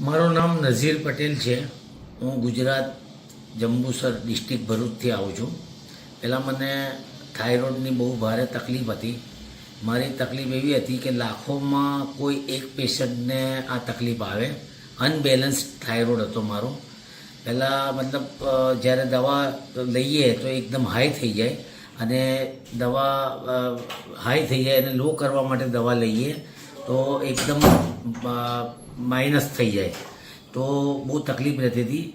મારું નામ નઝીર પટેલ છે. હું ગુજરાત જંબુસર ડિસ્ટ્રિક્ટ ભરૂચથી આવું છું. પહેલાં મને થાઇરોઇડની બહુ ભારે તકલીફ હતી. મારી તકલીફ એવી હતી કે લાખોમાં કોઈ એક પેશન્ટને આ તકલીફ આવે. અનબેલેન્સ થાઇરોઇડ હતો મારો. પહેલાં મતલબ જ્યારે દવા લઈએ તો એકદમ હાઈ થઈ જાય અને દવા હાઈ થઈ જાય અને લો કરવા માટે દવા લઈએ. તો એકદમ માઇનસ થઈ જાય. તો બહુ તકલીફ રહેતી હતી.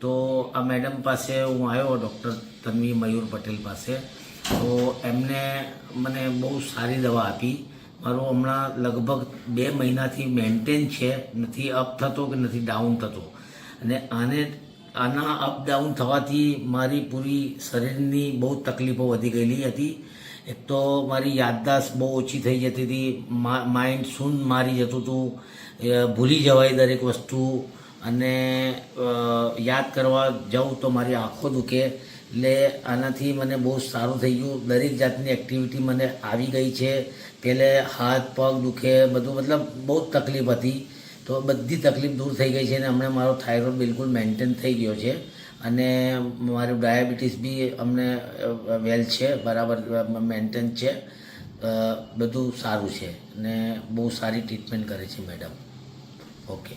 તો આ મેડમ પાસે હું આવ્યો, ડૉક્ટર તન્વી મયુર પટેલ પાસે. તો એમને મને બહુ સારી દવા આપી. મારું હમણાં લગભગ બે મહિનાથી મેન્ટેન છે, નથી અપ થતો કે નથી ડાઉન થતો. અને આને, આના અપ ડાઉન થવાથી મારી પૂરી શરીરની બહુ તકલીફો વધી ગયેલી હતી. એક તો મારી યાદદાસ્ત બહુ ઓછી થઈ જતી હતી. માઇન્ડ સૂન મારી જતું હતું ભૂલી જવાય દરેક વસ્તુ. અને યાદ કરવા જાઉં તો મારી આંખો દુખે. એટલે આનાથી મને બહુ સારું થઈ ગયું. દરેક જાતની એક્ટિવિટી મને આવી ગઈ છે. પહેલે હાથ, પગ દુખે, બધું મતલબ બહુ તકલીફ હતી. તો બધી તકલીફ દૂર થઈ ગઈ છે અને હમણાં મારો થાઇરોઇડ બિલકુલ મેન્ટેન થઈ ગયો છે. અને મારું ડાયાબિટીસ બી અમને વેલ છે, બરાબર મેન્ટેન છે બધું સારું છે. અને બહુ સારી ટ્રીટમેન્ટ કરે છે મેડમ. ઓકે.